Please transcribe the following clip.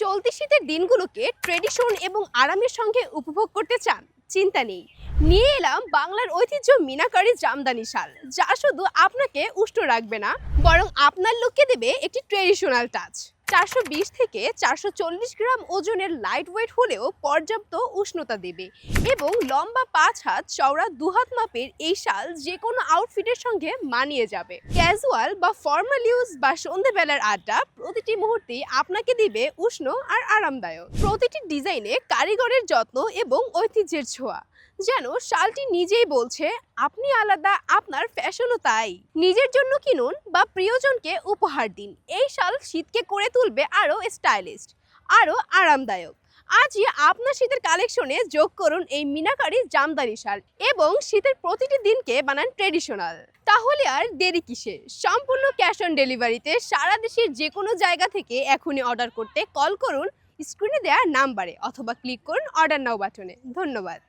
চলতি শীতের দিনগুলোকে ট্রেডিশন এবং আরামের সঙ্গে উপভোগ করতে চান, চিন্তা নেই। নিয়ে এলাম বাংলার ঐতিহ্য মিনাকারী জামদানি শাল, যা শুধু আপনাকে উষ্ট রাখবে না, বরং আপনার লোককে দেবে একটি ট্রেডিশনাল টাচ চারশো বিশ থেকে চারশো চল্লিশ গ্রাম ওজনের লাইট ওয়েট হলেও পর্যাপ্ত উষ্ণতা দেবে এবং লম্বা পাঁচ হাত, চওড়া দুহাত মাপের এই শাল যে কোনো আউটফিটের সঙ্গে মানিয়ে যাবে। ক্যাজুয়াল বা ফর্মাল ইউজ বা সন্ধেবেলার আড্ডা প্রতিটি মুহূর্তে আপনাকে দিবে উষ্ণ আর আরামদায়ক। প্রতিটি ডিজাইনে কারিগরের যত্ন এবং ঐতিহ্যের ছোঁয়া। যেন শালটি নিজেই বলছে, আপনি আলাদা, আপনার ফ্যাশনও তাই। নিজের জন্য কিনুন বা প্রিয়জনকে উপহার দিন। এই শাল শীতকে করে তুলবে আরও স্টাইলিস্ট, আরও আরামদায়ক। আজই আপনার শীতের কালেকশনে যোগ করুন এই মিনাকারি জামদানি শাল এবং শীতের প্রতিটি দিনকে বানান ট্রেডিশনাল। তাহলে আর দেরি কিসে? সম্পূর্ণ ক্যাশ অন ডেলিভারিতে সারা দেশের যে কোনো জায়গা থেকে এখনই অর্ডার করতে কল করুন, স্ক্রিনে দেওয়া নাম্বারে অথবা ক্লিক করুন অর্ডার নাও বাটনে। ধন্যবাদ।